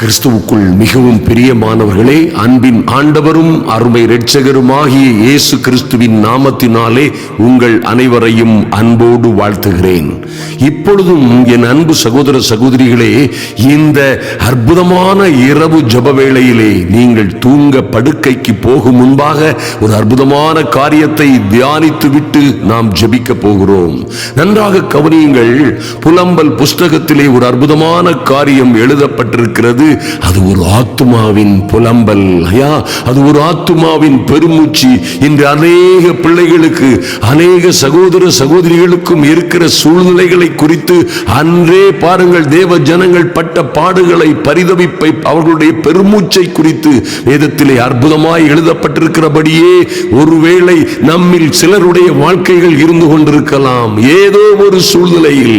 கிறிஸ்துவுக்குள் மிகவும் பிரியமானவர்களே அன்பின் ஆண்டவரும் அருமை இரட்சகருமாகிய இயேசு கிறிஸ்துவின் நாமத்தினாலே உங்கள் அனைவரையும் அன்போடு வாழ்த்துகிறேன். இப்பொழுதும் என் அன்பு சகோதர சகோதரிகளே இந்த அற்புதமான இரவு ஜப வேளையிலே நீங்கள் தூங்க படுக்கைக்கு போகும் முன்பாக ஒரு அற்புதமான காரியத்தை தியானித்து விட்டு நாம் ஜெபிக்க போகிறோம். நன்றாக கவனியுங்கள் புலம்பல் புஸ்தகத்திலே ஒரு அற்புதமான காரியம் எழுதப்பட்டிருக்கிறது. அது ஒரு ஆத்துமாவின் புலம்பல். ஐயா அது ஒரு ஆத்துமாவின் பெருமூச்சு. இன்று அநேக பிள்ளைகளுக்கு அநேக சகோதர சகோதரிகளுக்கும் இருக்கிற சூழ்நிலைகளை குறித்து அன்றே பாருங்கள் தேவ ஜனங்கள் பட்ட பாடுகளை பரிதவிப்பை அவர்களுடைய பெருமூச்சை குறித்து வேதத்திலே அற்புதமாய் எழுதப்பட்டிருக்கிறபடியே ஒருவேளை நம்மில் சிலருடைய வாழ்க்கைகள் இருந்து கொண்டிருக்கலாம். ஏதோ ஒரு சூழ்நிலையில்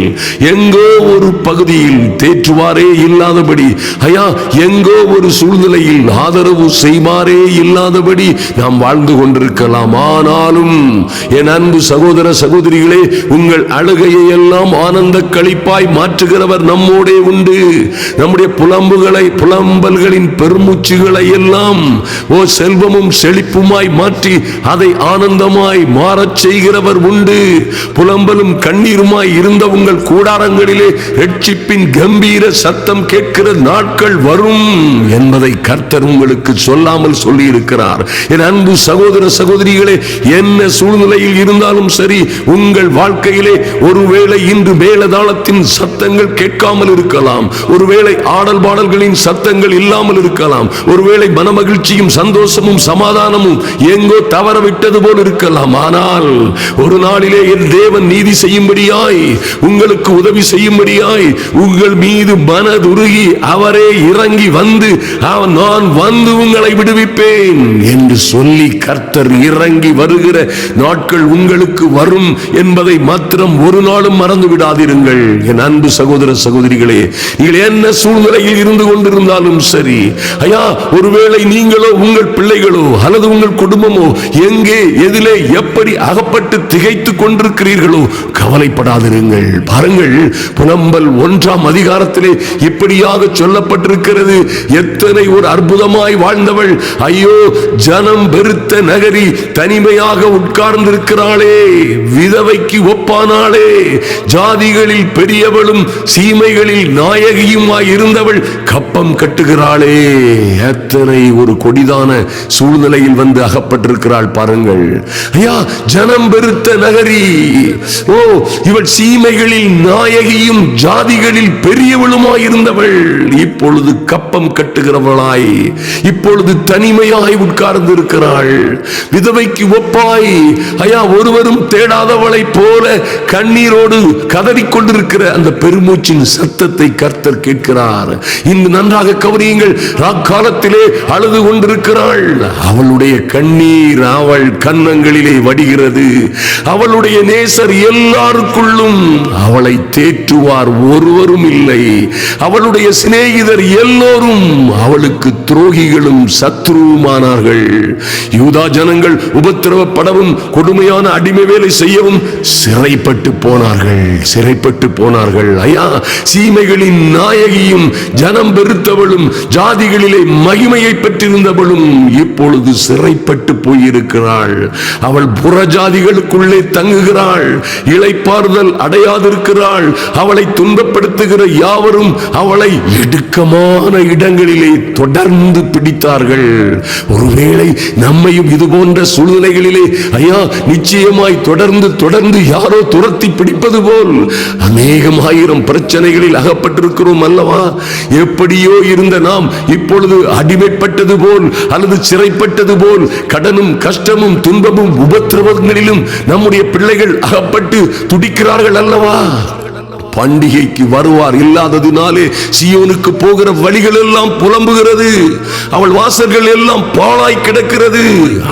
எங்கோ ஒரு பகுதியில் தேற்றுவாரே இல்லாதபடி ஐயா எங்கோ ஒரு சூழ்நிலையில் ஆதரவு செய்வாரே இல்லாதபடி நாம் வாழ்ந்து கொண்டிருக்கலாம். ஆனாலும் என் அன்பு சகோதர சகோதரிகளே உங்கள் அழுகையை எல்லாம் ஆனந்த கழிப்பாய் மாற்றுகிறவர் நம்மோடே உண்டு. நம்முடைய புலம்புகளை புலம்பல்களின் பெருமூச்சுகளை எல்லாம் ஓ செல்வமும் செழிப்புமாய் மாற்றி அதை ஆனந்தமாய் மாறச் செய்கிறவர் உண்டு. புலம்பலும் கண்ணீருமாய் இருந்த உங்கள் கூடாரங்களிலே ரட்சிப்பின் கம்பீர சத்தம் கேட்கிற நாட்கள் நாட்கள் வரும் என்பதை கர்த்தர் உங்களுக்கு சொல்லாமல் சொல்லி இருக்கிறார் என் அன்பு சகோதர சகோதரிகளே என்ன சூழ்நிலையில் இருந்தாலும் சரி உங்கள் வாழ்க்கையிலே ஒருவேளை இன்று மேலதாளத்தின் சத்தங்கள் கேட்காமல் இருக்கலாம். ஒருவேளை ஆடல் பாடல்களின் சத்தங்கள் இல்லாமல் இருக்கலாம். ஒருவேளை மனமகிழ்ச்சியும் சந்தோஷமும் சமாதானமும் எங்கோ தவற விட்டது போல் இருக்கலாம். ஆனால் ஒரு நாளிலே என் தேவன் நீதி செய்யும்படியாய் உங்களுக்கு உதவி செய்யும்படியாய் உங்கள் மீது மனதுருகி அவரே இறங்கி வந்து அவன் நான் வந்து உங்களை விடுவிப்பேன் என்று சொல்லி கர்த்தர் இறங்கி வருகிற நாட்கள் உங்களுக்கு வரும் என்பதை மாத்திரம் ஒரு நாளும் மறந்து விடாதிருங்கள். என் அன்பு சகோதர சகோதரிகளே நீங்கள் என்ன சூழ்நிலையில் இருந்து கொண்டிருந்தாலும் சரி ஐயா ஒருவேளை நீங்களோ உங்கள் பிள்ளைகளோ அல்லது உங்கள் குடும்பமோ எங்கே எதிலே எப்படி அகப்பட்டு திகைத்துக் கொண்டிருக்கிறீர்களோ கவலைப்படாதிருங்கள். பாருங்கள் புலம்பல் ஒன்றாம் அதிகாரத்திலே இப்படியாக இருக்கிறது. எத்தனை ஒரு அற்புதமாய் வாழ்ந்தவள். ஐயோ ஜனம் பெருத்த நகரி தனிமையாக உட்கார்ந்திருக்கிறாளே. விதவைக்கு ஒப்பானாளே. ஜாதிகளில் பெரியவளும் சீமைகளில் நாயகியுமாய் இருந்தவள் கப்பம் கட்டுகிறாளே. எத்தனை ஒரு கொடிதான சூழ்நிலையில் வந்து அகப்பட்டிருக்கிறாள் பாருங்கள். ஐயா ஜனம் பெருத்த நகரி. ஓ இவள் சீமைகளில் நாயகியும் ஜாதிகளில் பெரியவளுமாய் இருந்தவள். இப்பொழுது கப்பம் கட்டுகிறவளாய் இப்பொழுது தனிமையாய் உட்கார்ந்து இருக்கிறாள் விதவைக்கு ஒப்பாய் ஐயா ஒருவரும் தேடாதவளை போல கண்ணீரோடு கதறிக்கொண்டிருக்கிற அந்த பெருமூச்சின் சத்தத்தை கர்த்தர் கேட்கிறார். இன்று நன்றாக கவனியுங்கள் ராக்காலத்திலே அழுது கொண்டிருக்கிறாள். அவளுடைய கண்ணீர் அவள் கன்னங்களிலே வடிகிறது. அவளுடைய நேசர் எல்லாருக்குள்ளும் அவளை தேற்றுவார் ஒருவரும் இல்லை. அவளுடைய சிநேகிதர் எல்லோரும் அவளுக்கு துரோகிகளும் சத்ருவுமானார்கள். யூதா ஜனங்கள் உபத்திரவப்படவும் கொடுமையான அடிமை வேலை செய்யவும் சிறைப்பட்டு போனார்கள் சிறைப்பட்டு போனார்கள். ஐயா சீமைகளின் நாயகியும் ஜனம் பெருத்தவளும் ஜாதிகளிலே மகிமையை பெற்றிருந்தவளும் இப்பொழுது சிறைப்பட்டு போயிருக்கிறாள். அவள் புறஜாதிகளுக்குள்ளே தங்குகிறாள் இழைப்பாறுதல் அடையாதிருக்கிறாள். அவளை துன்பப்படுத்துகிற யாவரும் அவளை எடுக்க இடுக்கமான இடங்களிலே தொடர்ந்து பிடித்தார்கள். ஒருவேளை நம்மையும் இது போன்ற சூழ்நிலைகளிலே ஐயா நிச்சயமாய் தொடர்ந்து தொடர்ந்து யாரோ துரத்தி பிடிப்பது போல் அநேகம் ஆயிரம் பிரச்சனைகளில் அகப்பட்டிருக்கிறோம் அல்லவா? எப்படியோ இருந்த நாம் இப்பொழுது அடிமைப்பட்டது போல் அல்லது சிறைப்பட்டது போல் கடனும் கஷ்டமும் துன்பமும் உபத்திரவங்களிலும் நம்முடைய பிள்ளைகள் அகப்பட்டு துடிக்கிறார்கள் அல்லவா? பண்டிகைக்கு வருவார் இல்லாததினாலே சியோனுக்கு போகிற வழிகள் எல்லாம் புலம்புகிறது. அவள் வாசல்கள் எல்லாம் பாழாய் கிடக்கிறது.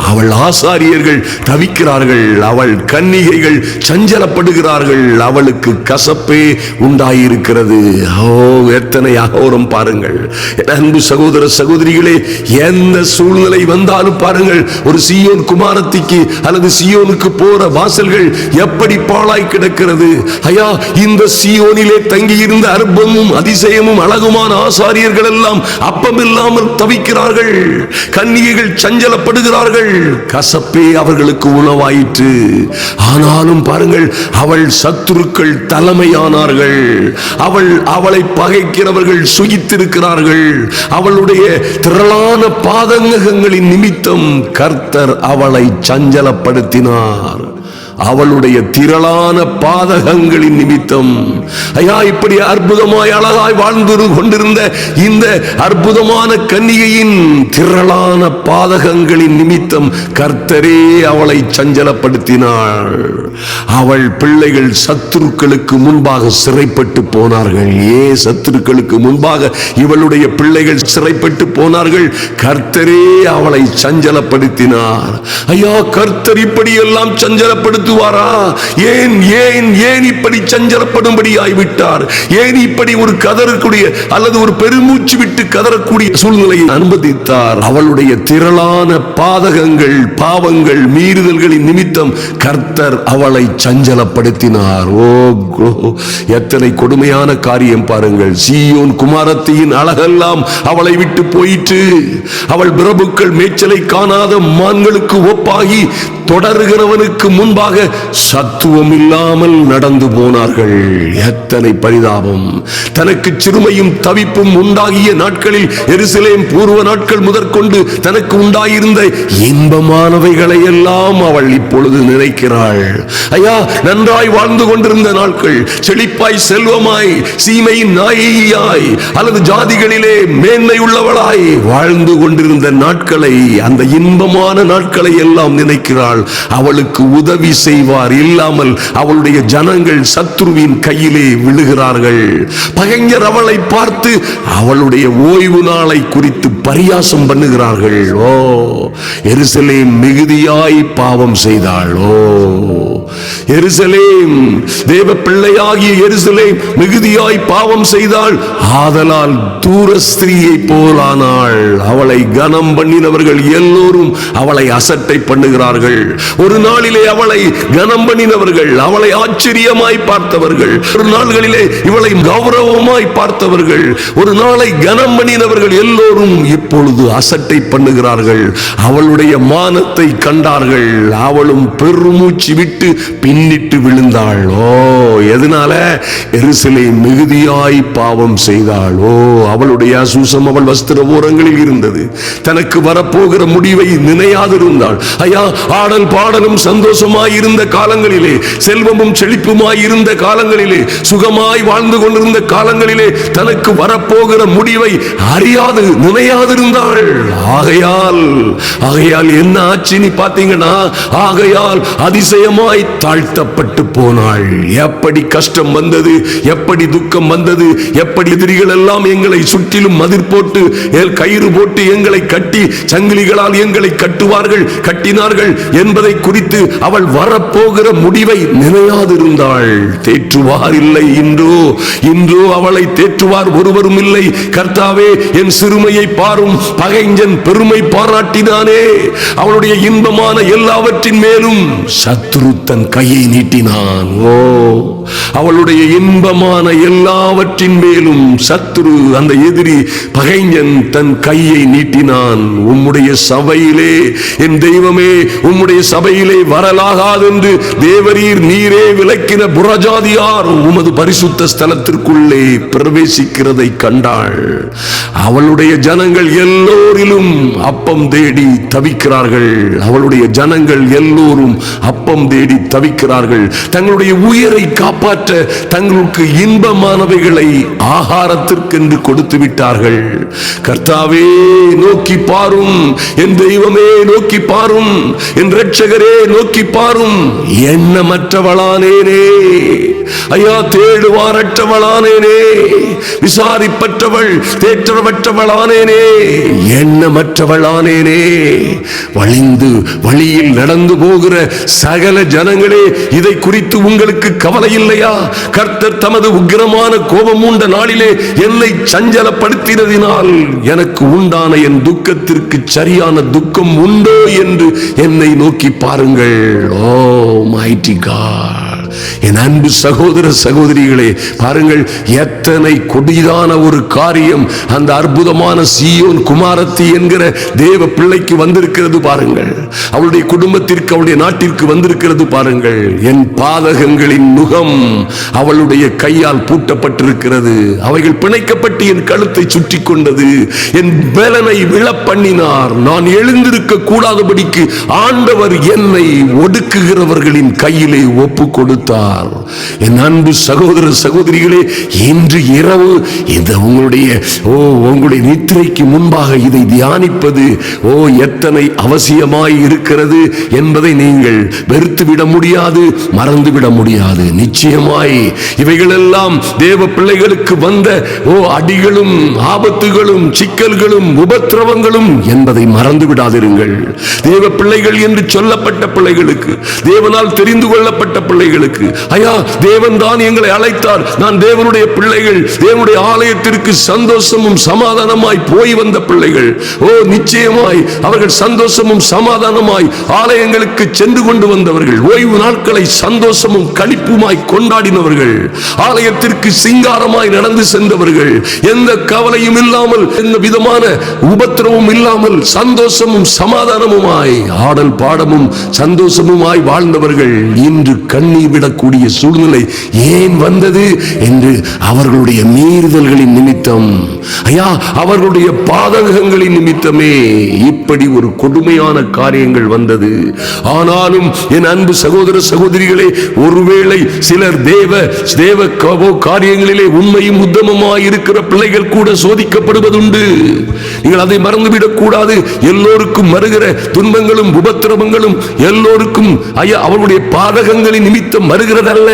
அவள் ஆசாரியர்கள் தவிக்கிறார்கள். அவள் கன்னிகைகள் சஞ்சலப்படுகிறார்கள். அவளுக்கு கசப்பே உண்டாயிருக்கிறது. ஓ எத்தனை அகோரம் பாருங்கள். அன்பு சகோதர சகோதரிகளே எந்த சூழ்நிலை வந்தாலும் பாருங்கள். ஒரு சியோன் குமாரத்திக்கு அல்லது சியோனுக்கு போற வாசல்கள் எப்படி பாழாய் கிடக்கிறது. ஐயா இந்த சீயோனிலே தங்கியிருந்த அற்பமும் அதிசயமும் அழகுமான ஆசாரியர்கள் எல்லாம் அப்பமில்லாமல் தவிக்கிறார்கள். கன்னிகைகள் சஞ்சலப்படுகிறார்கள். கசப்பே அவர்களுக்கு உணவாயிற்று. ஆனாலும் பாருங்கள் அவள் சத்துருக்கள் தலைமையானார்கள். அவள் அவளை பகைக்கிறவர்கள் சுகித்திருக்கிறார்கள். அவளுடைய திரளான பாதங்கங்களின் நிமித்தம் கர்த்தர் அவளை சஞ்சலப்படுத்தினார். அவளுடைய திரளான பாதகங்களின் நிமித்தம். ஐயா இப்படி அற்புதமாய் அழகாய் வாழ்ந்து கொண்டிருந்த இந்த அற்புதமான கன்னிகையின் திரளான பாதகங்களின் நிமித்தம் கர்த்தரே அவளை சஞ்சலப்படுத்தினாள். அவள் பிள்ளைகள் சத்துருக்களுக்கு முன்பாக சிறைப்பட்டு போனார்கள். ஏ சத்துருக்களுக்கு முன்பாக இவளுடைய பிள்ளைகள் சிறைப்பட்டு போனார்கள். கர்த்தரே அவளை சஞ்சலப்படுத்தினார். ஐயா கர்த்தர் இப்படி எல்லாம் சஞ்சலப்படுத்துவாரா ஏன் ஏன் ஏன் இப்படி சஞ்சலப்படும்படி ஆய்விட்டார் ஏன் இப்படி ஒரு கதறக்கூடிய அல்லது ஒரு பெருமூச்சு விட்டு கதறக்கூடிய சூழ்நிலையை அனுமதித்தார்? அவளுடைய திரளான பாதகங்கள் பாவங்கள் மீறுதல்களின் நிமித்தம் கர்த்தர் அவளை சஞ்சலப்படுத்தினார். ஓ எத்தனை கொடுமையான காரியம் பாருங்கள். சீயோன் குமாரத்தியின் அழகெல்லாம் அவளை விட்டு போயிற்று. அவள் பிரபுக்கள் மேய்ச்சலை காணாத மான்களுக்கு ஒப்பாகி தொடருகிறவனுக்கு முன்பாக சத்துவம் இல்லாமல் நடந்து போனார்கள். எத்தனை பரிதாபம். தனக்கு சிறுமையும் தவிப்பும் உண்டாகிய நாட்களில் எருசலேம் பூர்வ நாட்கள் முதற்கொண்டு தனக்கு உண்டாயிருந்த இன்பமானவைகளை எல்லாம் அவள் இப்பொழுது நினைக்கிறாள். ஐயா நன்றாய் வாழ்ந்து கொண்டிருந்த நாட்கள் செழிப்பாய் செல்வமாய் சீமையின் நாயகியாய் அல்லது ஜாதிகளிலே மேன்மை உள்ளவளாய் வாழ்ந்து கொண்டிருந்த நாட்களை அந்த இன்பமான நாட்களை எல்லாம் நினைக்கிறாள். அவளுக்கு உதவி செய்வார். இல்லாமல் அவளுடைய ஜனங்கள் சத்ருவின் கையிலே விழுகிறார்கள். பகைஞர் அவளை பார்த்து அவளுடைய ஓய்வு நாளை குறித்து பரியாசம் பண்ணுகிறார்கள். ஓ எருசலேம் மிகுதியாய் பாவம் செய்தாள். ஓ. எருசலேம். தேவ பிள்ளையாகிய எருசலேம் மிகுதியாய் பாவம் செய்தாள். ஆதலால் தூர ஸ்திரீயை போலானாள். அவளை கனம் பண்ணினவர்கள் எல்லோரும் அவளை அசட்டை பண்ணுகிறார்கள். ஒரு நாளிலே அவளை கனம் பண்ணினவர்கள் அவளை ஆச்சரியமாய் பார்த்தவர்கள். ஒரு நாள்களிலே இவளை கௌரவமாய் பார்த்தவர்கள். ஒரு நாளை கனம் பண்ணினவர்கள் எல்லோரும் இப்பொழுது அசட்டை பண்ணுகிறார்கள். அவளுடைய மானத்தை கண்டார்கள். அவளும் பெருமூச்சு விட்டு பின்னிட்டு விழுந்தாள்? ஓ எதனால? எருசலே மிகுதியாய் பாவம் செய்தாள்? ஓ அவளுடைய சூசம் அவள் வஸ்திர ஓரங்களில் இருந்தது. தனக்கு வரப்போகிற முடிவை நினையாதிருந்தாள். ஐயா ஆடல் பாடலும் சந்தோஷமாய் இருந்த காலங்களிலே செல்வமும் செழிப்புமாய் இருந்த காலங்களிலே சுகமாய் வாழ்ந்து கொண்டிருந்த காலங்களிலே தனக்கு வரப்போகிற முடிவை அறியாது நினையாதிருந்தாள். ஆகையால் ஆகையால் என்ன ஆச்சு நீ பார்த்தீங்கன்னா ஆகையால் அதிசயமாய் தாழ்த்தப்பட்டு போனாள். எப்படி கஷ்டம் வந்தது? எப்படி துக்கம் வந்தது? எப்படி எதிரிகள் எல்லாம் எங்களை சுற்றிலும் மதிர் போட்டு கயிறு போட்டு எங்களை கட்டி சங்கிலிகளால் எங்களை கட்டுவார்கள் கட்டினார்கள் என்பதை குறித்து அவள் வரப்போகிற முடிவை நினையாதிருந்தாள். தேற்றுவார் இல்லை இன்றோ? இன்றோ அவளை தேற்றுவார் ஒருவரும் இல்லை. கர்த்தாவே என் சிறுமையை பாரும் பகைஞ்சன் பெருமை பாராட்டினானே. அவளுடைய இன்பமான எல்லாவற்றின் மேலும் சத்ருத்தன் தன் கையை நீட்டினான். ஓ அவளுடைய இன்பமான எல்லாவற்றின் மேலும் சத்ரு அந்த எதிரி பகைஞன் தன் கையை நீட்டினான். உம்முடைய சபையிலே என் தெய்வமே உம்முடைய சபையிலே வரலாகாதென்று தேவரீர் நீரே விளக்கின புறஜாதியார் உமது பரிசுத்த ஸ்தலத்திற்குள்ளே பிரவேசிக்கிறதை கண்டாள். அவளுடைய ஜனங்கள் எல்லோரிலும் அப்பம் தேடி தவிக்கிறார்கள். அவளுடைய ஜனங்கள் எல்லோரும் அப்பம் தேடி தவிக்கிறார்கள். தங்களுடைய உயிரை காப்பாற்ற தங்களுக்கு இன்பமானவைகளை ஆகாரத்திற்கென்று கொடுத்து விட்டார்கள் கர்த்தாவே நோக்கி பாரும். என் தெய்வமே நோக்கி பாரும். என் ரட்சகரே நோக்கி பாரும். எண்ணமற்றவளானேனே. ஐயா தேடுவாரற்றவளானேனே. விசாரிப்பற்றவள் தேற்றவற்றவளானேனே. எண்ணமற்றவளானேனே. வழிந்து வழியில் நடந்து போகிற சகல ஜனங்களே இதை குறித்து உங்களுக்கு கவலை இல்லையா? கர்த்தர் தமது உக்கிரமான கோபம் உண்ட நாளிலே என்னை சஞ்சலப்படுத்தினதினால் எனக்கு உண்டான என் துக்கத்திற்கு சரியான துக்கம் உண்டோ என்று என்னை நோக்கி பாருங்கள். ஓ மைட்டி காட் என் அன்பு சகோதர சகோதரிகளே பாருங்கள் எத்தனை கொடிதான ஒரு காரியம். அந்த அற்புதமான சியோன் குமாரத்தி என்கிற தேவ பிள்ளைக்கு வந்திருக்கிறது பாருங்கள். அவளுடைய குடும்பத்திற்கு அவளுடைய நாட்டிற்கு வந்திருக்கிறது பாருங்கள். என் பாதகங்களின் முகம் அவளுடைய கையால் பூட்டப்பட்டிருக்கிறது. அவைகள் பிணைக்கப்பட்டு என் கழுத்தை சுற்றி கொண்டது. என் பலனை விழப் பண்ணினார். நான் எழுந்திருக்க கூடாதபடிக்கு ஆண்டவர் என்னை ஒடுக்குகிறவர்களின் கையிலே ஒப்பு கொடுத்து கொடுத்தார் என் அன்பு சகோதர சகோதரிகளே இன்று இரவு இந்த உங்களுடைய ஓ உங்களுடைய நித்திரைக்கு முன்பாக இதை தியானிப்பது ஓ எத்தனை அவசியமாய் இருக்கிறது என்பதை நீங்கள் வெறுத்துவிட முடியாது மறந்துவிட முடியாது. நிச்சயமாய் இவைகளெல்லாம் தேவ பிள்ளைகளுக்கு வந்த ஓ அடிகளும் ஆபத்துகளும் சிக்கல்களும் உபத்திரவங்களும் என்பதை மறந்து விடாதிருங்கள் தேவ பிள்ளைகள் என்று சொல்லப்பட்ட பிள்ளைகளுக்கு தேவனால் தெரிந்து கொள்ளப்பட்ட பிள்ளைகளுக்கு ஐயா தேவன் தான் எங்களை அழைத்தார். நான் தேவனுடைய பிள்ளைகள். தேவனுடைய ஆலயத்திற்கு சந்தோஷமும் சமாதானமாய் போய் வந்த பிள்ளைகள். ஓ நிச்சயமாய் அவர்கள் சந்தோஷமும் சமாதானமாய் ஆலயங்களுக்கு சென்று கொண்டு வந்தவர்கள். ஓய்வு நாட்களை சந்தோஷமும் கழிப்புமாய் கொண்டாடினவர்கள். ஆலயத்திற்கு சிங்காரமாய் நடந்து சென்றவர்கள். எந்த கவலையும் இல்லாமல் எந்த விதமான உபத்திரமும் இல்லாமல் சந்தோஷமும் சமாதானமுமாய் ஆடல் பாடமும் சந்தோஷமுமாய் வாழ்ந்தவர்கள் இன்று கண்ணீர் விடக்கூடிய சூழ்நிலை ஏன் வந்தது என்று அவர்களுடைய மீறுதல்களின் நிமித்தம். ஐயா அவர்களுடைய பாதகங்களின் நிமித்தமே இப்படி ஒரு கொடுமையான காரியங்கள் வந்தது. ஆனாலும் என் அன்பு சகோதர சகோதரிகளே ஒருவேளை சிலர் தேவ தேவ காரியங்களிலே உண்மையும் உத்தமமாய் இருக்கிற பிள்ளைகள் கூட சோதிக்கப்படுவதுண்டு. நீங்கள் அதை மறந்துவிடக் கூடாது. எல்லோருக்கும் வருகிற துன்பங்களும் உபத்திரவங்களும் எல்லோருக்கும் ஐயா அவருடைய பாதகங்களின் நிமித்தம் வருகிறதல்ல.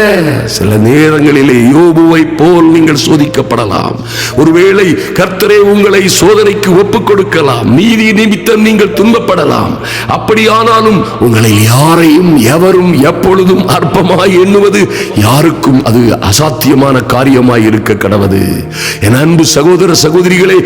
சில நேரங்களிலே யோபுவை போல் நீங்கள் சோதிக்கப்படலாம். ஒருவேளை கர்த்தரே உங்களை சோதனைக்கு ஒப்புக் கொடுக்கலாம். நீதி நிமித்தம் நீங்கள் துன்பப்படலாம். அப்படியானாலும் உங்களை யாரையும் எவரும் எப்பொழுதும் அற்பமாய் எண்ணுவது யாருக்கும் அது அசாத்தியமான காரியமாய் இருக்க கடவது. என் அன்பு சகோதர சகோதரிகளே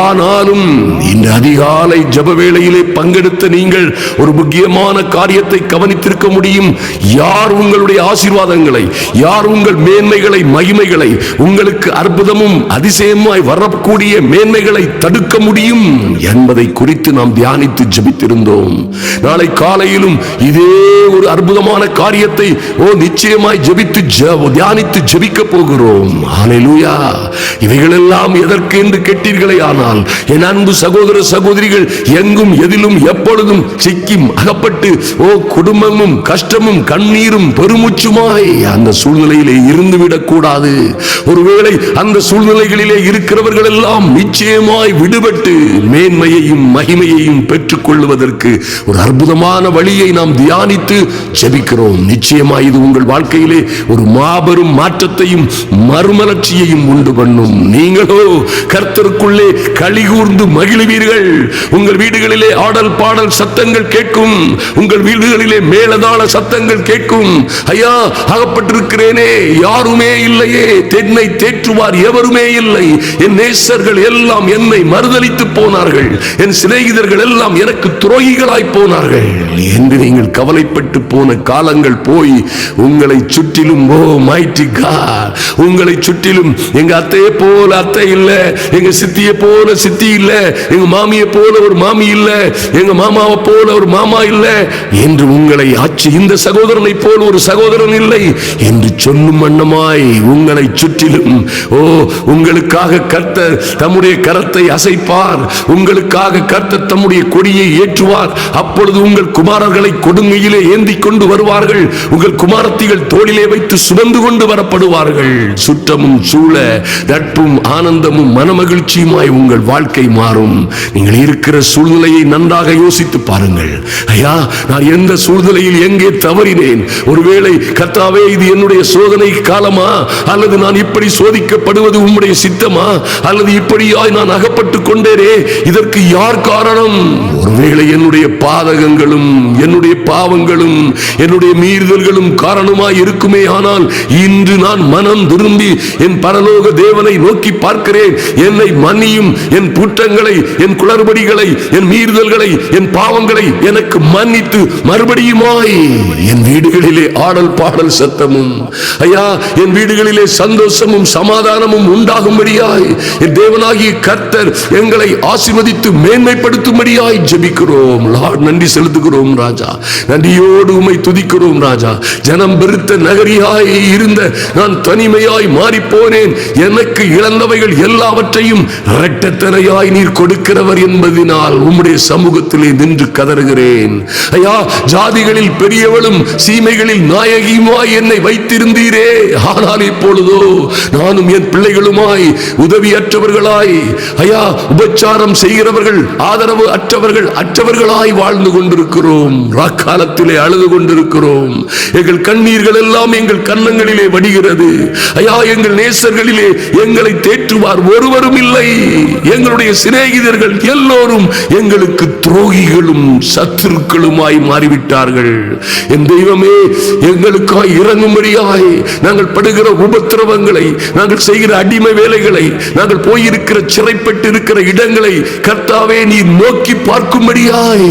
ஆனாலும் இந்த அதிகாலை ஜப வேளையிலே பங்கெடுத்த நீங்கள் ஒரு முக்கியமான காரியத்தை கவனித்திருக்க முடியும். யார் உங்களுடைய ஆசீர்வாதங்களை யார் உங்கள் மேன்மைகளை மகிமைகளை உங்களுக்கு அற்புதமும் அதிசயமாய் வரக்கூடிய மேன்மைகளை தடுக்க முடியும் என்பதை குறித்து நாம் தியானித்து ஜபித்திருந்தோம். நாளை காலையிலும் இதே ஒரு அற்புதமான காரியத்தை ஓ நிச்சயமாய் ஜபித்து தியானித்து ஜெபிக்க போகிறோம். ஹalleluya இவைகளெல்லாம் எதற்கு என்று கேட்டீர்களே ஆனால் என் அன்பு சகோதர சகோதரிகள் எங்கும் எதிலும் எப்பொழுதும் சிக்கிம் அகப்பட்டு ஓ குடும்பமும் கஷ்டமும் கண்ணீரும் பெருமூச்சுமாய் அந்த சூழ்நிலையிலே இருந்துவிடக் கூடாது ஒருவேளை அந்த சூழ்நிலைகளிலே இருக்கிறவர்கள் எல்லாம் நிச்சயமாய் விடுபட்டு மேன்மையையும் மகிமையையும் பெற்றுக் கொள்வதற்கு ஒரு அற்புதமான வழியை நாம் தியானித்து ஜெபிக்கிறோம். நிச்சயமாய் இது உங்கள் வாழ்க்கையிலே ஒரு மாபெரும் மாற்றத்தையும் மறுமலர்ச்சியையும் உண்டு பண்ணும். நீங்களோ கர்த்தருக்குள்ளே கலிகூர்ந்து மகிழ்வீர்கள். உங்கள் வீடுகளிலே ஆடல் பாடல் சத்தங்கள் கேட்கும். உங்கள் வீடுகளிலே மேலதாள சத்தங்கள் கேட்கும். ஐயா அகப்பட்டிருக்கிறேனே யாருமே இல்லையே தென்னை தேற்றுவார் எவருமே இல்லை. என் நேசர்கள் எல்லாம் என்னை மறுதளித்து போனார்கள். என் சிநேகிதர்கள் எல்லாம் எனக்கு துரோகிகளாய் போனார்கள். என்று நீங்கள் கவலைப்பட்டு போன காலங்கள் போய் உங்களை சுற்றிலும் ஓ மைட்டி கா உங்களை சுற்றிலும் எங்க அத்தையை போல அத்தை இல்ல எங்க சித்தியை போல சித்தி இல்ல எங்க மாமியை போல ஒரு மாமி இல்ல எங்க மாமாவை போல ஒரு மாமா இல்ல என்று உங்களை ஆட்சி இந்த சகோதரனை போல் ஒரு சகோதரன் இல்லை என்று சொல்லும் வண்ணமாய் உங்களை சுற்றிலும். ஓ உங்களுக்காக கர்த்தர் தம்முடைய கரத்தை அசைப்பார். உங்களுக்காக கர்த்தர் தம்முடைய கொடியை ஏற்றுவார். அப்பொழுது உங்கள் குமாரர்களை கொடுங்கையிலே ஏந்தி கொண்டு வருவார்கள். உங்கள் குமாரத்திகள் தோளிலே வைத்து சுமந்து கொண்டு வரப்படுவார்கள். சுற்றமும் சூழ நட்பும் ஆனந்தமும் மனமகிழ்ச்சியுமாய் உங்கள் வாழ்க்கை மாறும். நீங்கள் இருக்கிற சூழ்நிலையை நன்றாக யோசித்து பாருங்கள். ஐயா நான் எந்த சூழ்நிலையில் எங்கே தவறினேன்? ஒருவேளை கர்த்தாவே இது என்னுடைய சோதனை காலமா? அல்லது நான் இப்படி சோதிக்கப்படுவது உம்முடைய சித்தமா? அல்லது இப்படியாய் நான் அகப்பட்டு கொண்டேனே? இதற்கு யார் காரணம்? ஒருவேளை என்னுடைய பாதகங்களும் என்னுடைய பாவங்களும் என்னுடைய மீறுதல்களும் காரணமாய் இருக்குமே. ஆனால் இன்று நான் மனம் திரும்பி என் பரலோக தேவனை நோக்கி பார்க்கிறேன். என்னை மன்னியும் என் குற்றங்களை என் குளறுபடிகளை என் மீறுதல்களை என் பாவங்களை எனக்கு மன்னித்து மறுபடியுமாய் என் வீடுகளிலே ஆடல் பாடல் சத்தமும். ஐயா என் வீடுகளிலே சந்தோஷமும் சமாதானமும் உண்டாகும்படியாய் என் தேவனாகிய கர்த்தர் எங்களை ஆசிர்வதித்து மேன்மைப்படுத்தும்படியாய் ஜபிக்கிறோம். நன்றி செலுத்துகிறோம் ராஜா. நன்றியோடு உமை துதிக்கிறோம் ராஜா. ஜனம் பெருத்த நகரியாய் இருந்த நான் தனிமையாய் மாறி போனேன் எனக்கு இழந்தவைகள் எல்லாவற்றையும் இரட்டத்தனையாய் நீர் கொடுக்கிறவர் என்பதனால் உம்முடைய சமூகத்திலே நின்று கதறுகிறேன். ஐயா ஜாதிகளில் பெரியவளும் சீமைகளில் நாயகி நாயகியுமாய் என்னை வைத்திருந்தீரே? ஆனால் இப்பொழுதோ நானும் என் பிள்ளைகளுமாய் உதவியற்றவர்களாய் ஐயா உபச்சாரம் செய்கிறவர்கள் ஆதரவு அற்றவர்கள் அற்றவர்களாய் வாழ்ந்து கொண்டிருக்கிறோம். ராக்காலத்திலே அழுது கொண்டிருக்கிறோம். எங்கள் கண்ணீர்கள் எல்லாம் எங்கள் கன்னங்களிலே வடிகிறது. ஐயா எங்கள் நேசர்களிலே எங்களை தேற்றுவார் ஒருவரும் இல்லை. எங்களுடைய சிநேகிதர்கள் எல்லோரும் எங்களுக்கு துரோகிகளும் சத்துருக்களுமாய் மாறிவிட்டார்கள். என் தெய்வமே எங்கள் எங்களுக்காய் இறங்கும்படியாய் நாங்கள் படுகிற உபத்திரவங்களை நாங்கள் செய்கிற அடிமை வேலைகளை நாங்கள் போயிருக்கிற சிறைப்பட்டு இருக்கிற இடங்களை கர்த்தாவே நீ நோக்கி பார்க்கும்படியாய்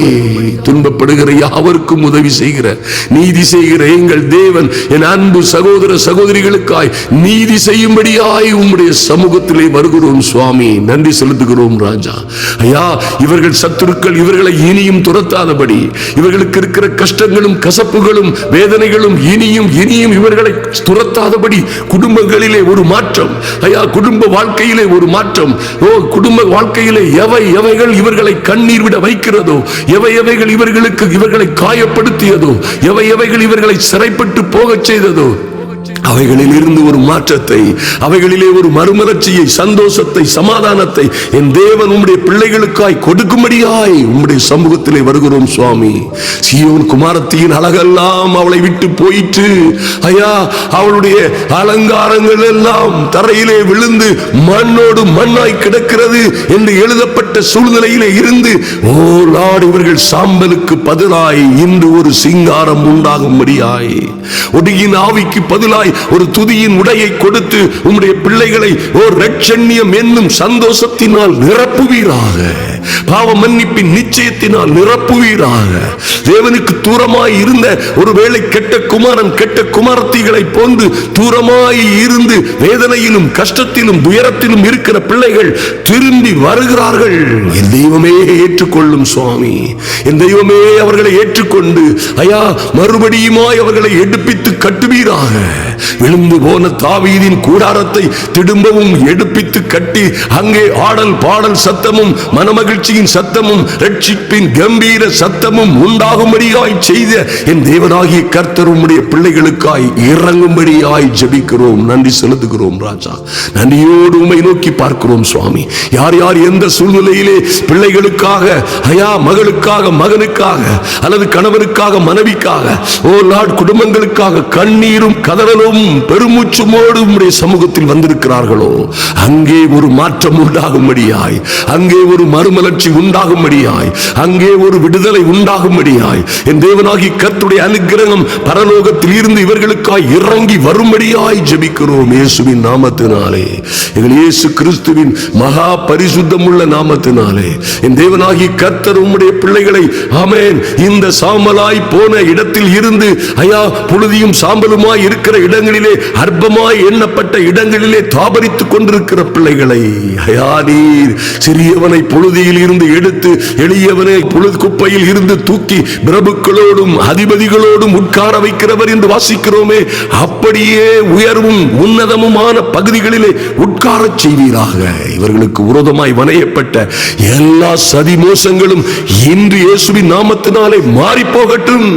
துன்பப்படுகிற யாவருக்கும் உதவி செய்கிற நீதி செய்கிற எங்கள் தேவன் என் அன்பு சகோதர சகோதரிகளுக்காய் நீதி செய்யும்படியாய் உம்முடைய சமூகத்திலே வருகிறோம் சுவாமி. நன்றி செலுத்துகிறோம் ராஜா. ஐயா இவர்கள் சத்துருக்கள் இவர்களை இனியும் துரத்தாதபடி இவர்களுக்கு இருக்கிற கஷ்டங்களும் கசப்புகளும் வேதனைகளும் இனியும் இனியும் இவர்களை துரத்தாதபடி குடும்பங்களிலே ஒரு மாற்றம். ஐயா குடும்ப வாழ்க்கையிலே ஒரு மாற்றம். ஓ குடும்ப வாழ்க்கையிலே எவை எவைகள் இவர்களை கண்ணீர் விட வைக்கிறதோ? எவை எவைகள் இவர்களுக்கு இவர்களை காயப்படுத்தியதோ? எவை எவைகள் இவர்களை சிறைப்பட்டு போகச் செய்ததோ? அவைகளில் இருந்து ஒரு மாற்றத்தை அவைகளிலே ஒரு மறுமலர்ச்சியை சந்தோஷத்தை சமாதானத்தை என் தேவன் உம்முடைய பிள்ளைகளுக்காய் கொடுக்கும்படியாய் உம்முடைய சமூகத்திலே வருகிறோம் சுவாமி. சியோன் குமாரத்தியின் அழகெல்லாம் அவளை விட்டு போயிற்று. ஐயா அவளுடைய அலங்காரங்கள் எல்லாம் தரையிலே விழுந்து மண்ணோடு மண்ணாய் கிடக்கிறது என்று எழுதப்பட்ட சூழ்நிலையிலே இருந்து ஓ லார்ட் இவர்கள் சாம்பலுக்கு பதிலாய் இன்று ஒரு சிங்காரம் உண்டாகும்படியாய். ஒடியின் ஆவிக்கு பதிலாய் ஒரு துதியின் உடையை கொடுத்து உம்முடைய பிள்ளைகளை ஓர் ரட்சண்யம் என்னும் சந்தோஷத்தினால் நிரப்புவீராக. பாவ மன்னிப்பின் நிச்சயத்தினால் நிரப்புவீராக. தேவனுக்கு தூரமாய் இருந்த ஒருவேளை கெட்ட குமாரன் கெட்ட குமாரத்திகளை போந்து தூரமாய் இருந்து வேதனையிலும் கஷ்டத்திலும் துயரத்திலும் இருக்கிற பிள்ளைகள் திரும்பி வருகிறார்கள். என் தெய்வமே ஏற்றுக்கொள்ளும் சுவாமி. என் தெய்வமே அவர்களை ஏற்றுக்கொண்டு ஐயா மறுபடியுமாய் அவர்களை எடுப்பித்து கட்டுவீராக. விழுந்து போன தாவீதின் கூடாரத்தை திரும்பவும் எடுப்பித்து கட்டி அங்கே ஆடல் பாடல் சத்தமும் மகிழ்ச்சியின் சத்தமும் ரட்சிப்பின் கம்பீர சத்தமும் உண்டாகும்படியாய் செய்த என் தேவனாகிய கர்த்தர் உம்முடைய பிள்ளைகளுக்காய் இறங்கும்படியாய் ஜபிக்கிறோம். நன்றி செலுத்துகிறோம் ராஜா. நன்றியோடு உண்மை நோக்கி பார்க்கிறோம் சுவாமி. யார் யார் எந்த சூழ்நிலையிலே பிள்ளைகளுக்காக ஐயா மகளுக்காக மகனுக்காக அல்லது கணவருக்காக மனைவிக்காக ஓ நாட் குடும்பங்களுக்காக கண்ணீரும் கதறலும் பெருமூச்சுமோடு உம்முடைய சமூகத்தில் வந்திருக்கிறார்களோ அங்கே ஒரு மாற்றம் உண்டாகும்படியாய் அங்கே ஒரு மறுமலர்ச்சி உண்டாகும்படியாய் அங்கே ஒரு விடுதலை உண்டாகும்படியாய் என் தேவனாகி கத்துடைய அனுகிரகம் பரலோக பரலோகத்தில் இருந்து இவர்களுக்காய் இறங்கி வரும்படியாய் ஜபிக்கிறோம் இயேசுவின் நாமத்தினாலே. எங்கள் இயேசு கிறிஸ்துவின் மகா பரிசுத்தமுள்ள நாமத்தினாலே. என் தேவனாகி கர்த்தர் உம்முடைய பிள்ளைகளை ஆமேன். இந்த சாமலாய் போன இடத்தில் இருந்து ஐயா புழுதியும் சாம்பலுமாய் இருக்கிற இடங்களிலே அற்பமாய் எண்ணப்பட்ட இடங்களிலே தாபரித்துக் கொண்டிருக்கிற பிள்ளைகளை ஐயா நீர் சிறியவனை புழுதியில் இருந்து எடுத்து எளியவனை புழுது குப்பையில் இருந்து தூக்கி பிரபுக்களோடும் அதிபதிகளோடும் உட்கார வைக்கிறவர் என்று வாசிக்கிறோமே அப்படியே உயர்வும் உன்னதமுமான பகுதிகளிலே உட்காரச் செய்வீராக. இவர்களுக்கு விரோதமாய் வனையப்பட்ட எல்லா சதி மோசங்களும் இன்று இயேசுவின் நாமத்தினாலே மாறி போகட்டும்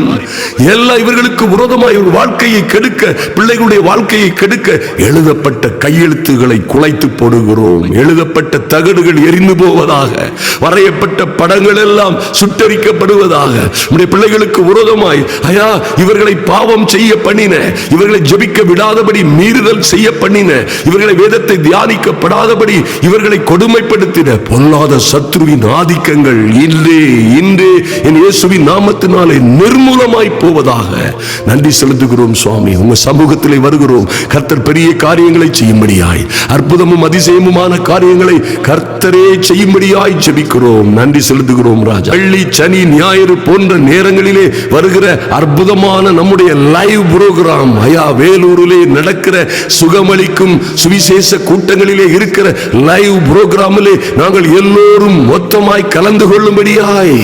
எல்லா இவர்களுக்கு விரோதமாய் ஒரு வாழ்க்கையை கெடுக்க பிள்ளைகளுடைய வாழ்க்கையை கெடுக்க எழுதப்பட்ட கையெழுத்துகளை குலைத்து போடுகிறோம். எழுதப்பட்ட தகடுகள் எரிந்து போவதாக வரையப்பட்ட படங்கள் எல்லாம் சுட்டரிக்கப்படுவதாக. உம்முடைய பிள்ளைகளுக்கு விரோதமாய் ஐயா இவர்களை பாவம் செய்ய பண்ணின. இவர்களை ஜபிக்க விடாதபடி மீறுதல் செய்ய பண்ணின. இவர்களை வேதத்தை தியானிக்கப்படாதபடி இவர்களை கொடுமைப்படுத்தின. பொல்லாத சத்ருவின் ஆதிக்கங்கள் இன்றே இன்றே என் இயேசுவின் நாமத்தினாலே நிர்மூலமாய் போவதாக. நன்றி செலுத்துகிறோம் சுவாமி. உங்க சமூகத்திலே வருகிறோம். கர்த்தர் பெரிய காரியங்களை செய்யும்படியாய். அற்புதமும் அதிசயமுமான காரியங்களை கர்த்தரே செய்யும்படியாய் ஜெபிக்கிறோம். நன்றி செலுத்துகிறோம் ராஜா. வெள்ளி சனி ஞாயிறு போன்ற நேரங்களிலே வருகிற அற்புதமான நம்முடைய லைவ் புரோகிராம் ஐயா வேலூரிலே நடக்கிற சுகமளிக்கும் சுவிசேஷ கூட்டங்களிலே இருக்கிற லைவ் புரோகிராமிலே நாங்கள் எல்லோரும் மொத்தமாய் கலந்து கொள்ளும்படியாய்.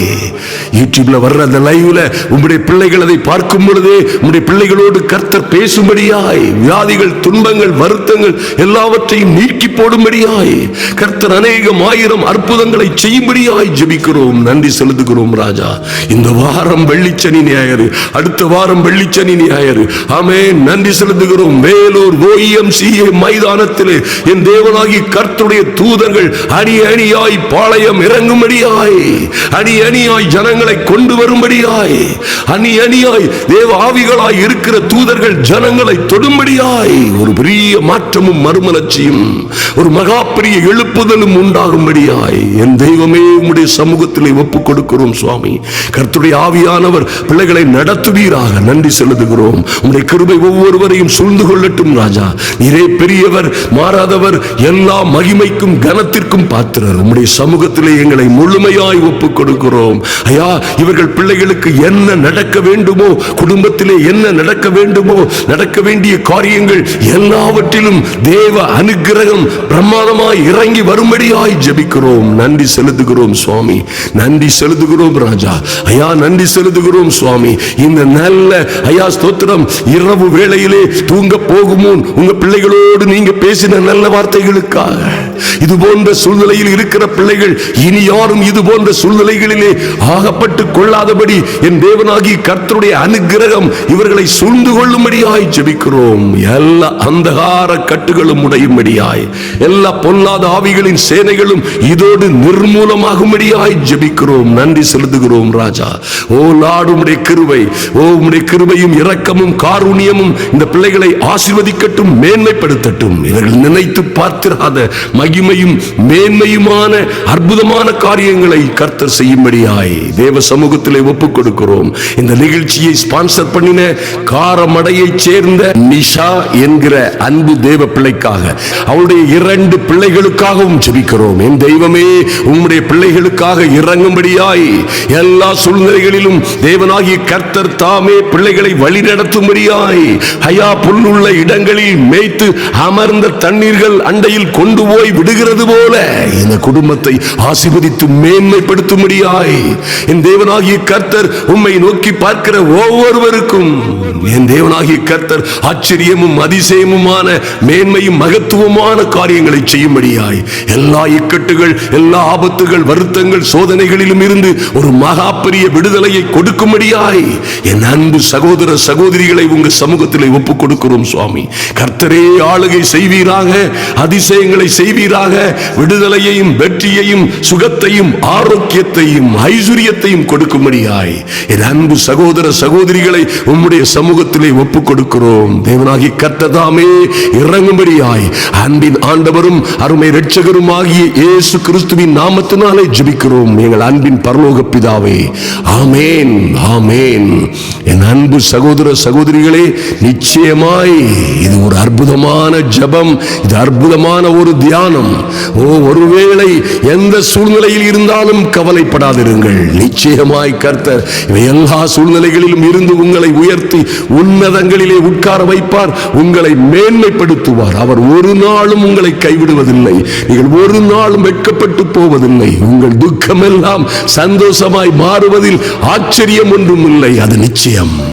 யூடியூப்ல வர்ற அந்த லைவ்ல உங்களுடைய பிள்ளைகள் அதை பார்க்கும் பொழுதே உங்களுடைய பிள்ளைகளோடு கர்த்தர் பேசும்படியாய். வியாதிகள் துன்பங்கள் வருத்தங்கள் எல்லாவற்றையும் நீக்கி போடும்படியாய். கர்த்தர் அநேகம் ஆயிரம் அற்புதங்களை செய்யும்படியாய் ஜபிக்கிறோம். நன்றி செலுத்துகிறோம் ராஜா. இந்த வாரம் வெள்ளிச்சனி ஞாயிறு. அடுத்த வாரம் வெள்ளிச்சனி ஞாயிறு. ஆமே நன்றி செலுத்துகிறோம். Vellore O M C A மைதானத்திலே என் தேவனாகி கர்த்தருடைய தூதர்கள் அணி அணியாய் பாளையம் இறங்கும்படியாய். அணி அணியாய் ஜனங்களை கொண்டு வரும்படியாய். அணி அணியாய் தேவ ஆவிகளாய் இருக்கிற தூதர்கள் ஜனங்களை தொடும்படியாய். ஒரு பெரிய மாற்றமும் மறுமலர்ச்சியும் ஒரு மகா பெரிய எழுப்புதலும் உண்டாகும்படியாய் என் தெய்வமே உம்முடைய சமூகத்திலே ஒப்புக் கொடுக்கிறோம் சுவாமி. கர்த்துடைய ஆவியானவர் பிள்ளைகளை நடத்துவீராக நன்றி செலுத்துகிறோம். உம்முடைய கிருபை ஒவ்வொருவரையும் சூழ்ந்து கொள்ளட்டும் ராஜா. நீரே பெரியவர் மாறாதவர் எல்லா மகிமைக்கும் கனத்திற்கும் பாத்திரர். உம்முடைய சமூகத்திலே எங்களை முழுமையாய் ஒப்புக் கொடுக்கிறோம் ஐயா இவர்கள் பிள்ளைகளுக்கு என்ன நடக்க வேண்டுமோ குடும்பத்திலே என்ன நடக்க வேண்டுமோ நடக்க வேண்டிய காரியங்கள் எல்லாவற்றிலும் தேவ அனுகிரகம் பிரமாதமாய் இறங்கி வரும்படியாய் ஜபிக்கிறோம். நன்றி செலுத்துகிறோம் சுவாமி. நன்றி செலுத்துகிறோம் ராஜா. ஐயா நன்றி செலுத்துகிறோம் சுவாமி. இந்த நல்ல ஐயா ஸ்தோத்திரம் இரவு வேளையிலே தூங்க போகும்? உங்க பிள்ளைகளோடு நீங்க பேசின நல்ல வார்த்தைகளுக்காக. இது போன்ற சூழ்நிலையில் இருக்கிற பிள்ளைகள் இனி யாரும் இது போன்ற சூழ்நிலைகளிலே ஆகப்பட்டு கொள்ளாதபடி என் தேவனாகி கர்த்தருடைய அனுகிரகம் இவர்களை சூழ்ந்து கொள்ளும்படியாய் ஜெபிக்கிறோம். எல்லா அந்தகார கட்டுகளும் உடையும்படியாய். எல்லா பொல்லாத ஆவிகளின் சேனைகளும் இதோடு நிர்மூலமாகும்படியாய் ஜபிக்கிறோம். நன்றி செலுத்துகிறோம் ராஜா. ஓ நாடு உம்முடைய கிருபை. ஓ உடைய கிருவையும் இரக்கமும் காரூணியமும் இந்த பிள்ளைகளை ஆசீர்வதிக்கட்டும் மேன்மைப்படுத்தட்டும். இவர்கள் நினைத்து பார்த்திராத மகிமையும் மேன்மையுமான அற்புதமான காரியங்களை கர்த்தர் செய்யும்படியாய் தேவ சமூகத்திலே ஒப்புக் கொடுக்கிறோம் இந்த நிகழ்ச்சியை ஸ்பான்சர் பண்ணின காரமடையைச் சேர்ந்த நிஷா என்கிற அன்பு தேவ பிள்ளைக்காக அவளுடைய இரண்டு பிள்ளைகளுக்காகவும் ஜெபிக்கிறோம். என் தெய்வமே உம்முடைய பிள்ளைகளுக்காக இறங்கும்படியாய் எல்லா சூழ்நிலைகளிலும் தேவனாகிய கர்த்தர் தாமே பிள்ளைகளை வழிநடத்தும்படியாய் ஹயா புல்லுள்ள இடங்களில் மேய்த்து அமர்ந்த தண்ணீர்கள் அண்டையில் கொண்டு போய் விடுகிறது போல இந்த குடும்பத்தை ஆசிர்வதித்து மேன்மைப்படுத்தும்படியாய் என் தேவனாகிய கர்த்தர் உம்மை நோக்கி பார்க்கிற ஒவ்வொருவருக்கும் என் தேவனாகிய கர்த்தர் ஆச்சரியமும் அதிசயமுமான மேன்மையும் மகத்துவமான காரியங்களை செய்யும்படியாய் எல்லா இக்கட்டுகள் எல்லா ஆபத்துகள் வருத்தங்கள் சோதனைகளிலும் இருந்து ஒரு மகா பெரிய விடுதலையை கொடுக்கும்படியாய் என் அன்பு சகோதர சகோதரிகளை உங்க சமூகத்திலே ஒப்பு கொடுக்கிறோம் சுவாமி. கர்த்தரே ஆளுகை செய்வீராக அதிசயங்களை செய்வீராக விடுதலையையும் வெற்றியையும் சுகத்தையும் ஆரோக்கியத்தையும் ஐஸ்வர்யத்தையும் கொடுக்கும்படியாய் என் அன்பு சகோதர சகோதரிகளை உம்முடைய சமூகத்திலே ஒப்பு கொடுக்கிறோம் தேவனாகி கர்த்ததாமே இறங்கும்படியாய் அன்பின் ஆண்டவரும் அருமை ரட்சகரும் ஆகிய இயேசு கிறிஸ்துவின் நாமத்தினாலே ஜெபிக்கிறோம். எங்கள் அன்பின் பரலோக பிதாவே ஆமேன் ஆமேன். என் அன்பு சகோதர சகோதரிகளே நிச்சயமாய் இது ஒரு அற்புதமான ஜபம் இது அற்புதமான ஒரு தியானம். ஓ ஒருவேளை எந்த சூழ்நிலையில் இருந்தாலும் கவலைப்படாதிருங்கள். நிச்சயமாய் கர்த்தர் இவை எல்லா சூழ்நிலைகளிலும் இருந்து உங்களை உயர்த்தி உன்னதங்களிலே உட்கார வைப்பார். உங்களை மேன்மைப்படுத்த மேன்மைப்படுத்துவார் அவர் ஒரு நாளும் உங்களை கைவிடுவதில்லை. நீங்கள் ஒரு நாளும் வெட்கப்பட்டு போவதில்லை. உங்கள் துக்கமெல்லாம் சந்தோஷமாய் மாறுவதில் ஆச்சரியம் ஒன்றும் இல்லை அது நிச்சயம்.